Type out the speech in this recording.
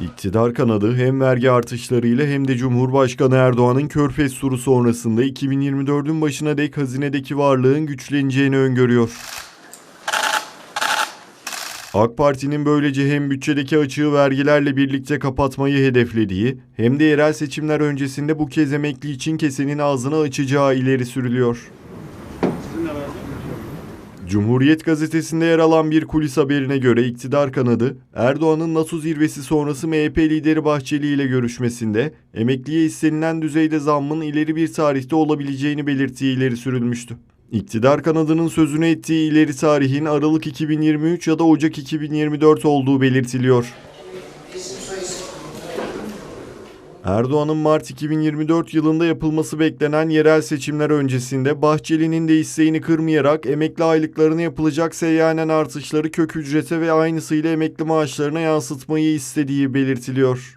İktidar kanadı hem vergi artışlarıyla hem de Cumhurbaşkanı Erdoğan'ın Körfez turu sonrasında 2024'ün başına dek hazinedeki varlığın güçleneceğini öngörüyor. AK Parti'nin böylece hem bütçedeki açığı vergilerle birlikte kapatmayı hedeflediği hem de yerel seçimler öncesinde bu kez emekli için kesenin ağzını açacağı ileri sürülüyor. Cumhuriyet gazetesinde yer alan bir kulis haberine göre iktidar kanadı, Erdoğan'ın NATO zirvesi sonrası MHP lideri Bahçeli ile görüşmesinde emekliye istenilen düzeyde zammın ileri bir tarihte olabileceğini belirttiği ileri sürülmüştü. İktidar kanadının sözünü ettiği ileri tarihin Aralık 2023 ya da Ocak 2024 olduğu belirtiliyor. Erdoğan'ın Mart 2024 yılında yapılması beklenen yerel seçimler öncesinde Bahçeli'nin de isteğini kırmayarak emekli aylıklarına yapılacak seyyanen artışları kök ücrete ve aynısıyla emekli maaşlarına yansıtmayı istediği belirtiliyor.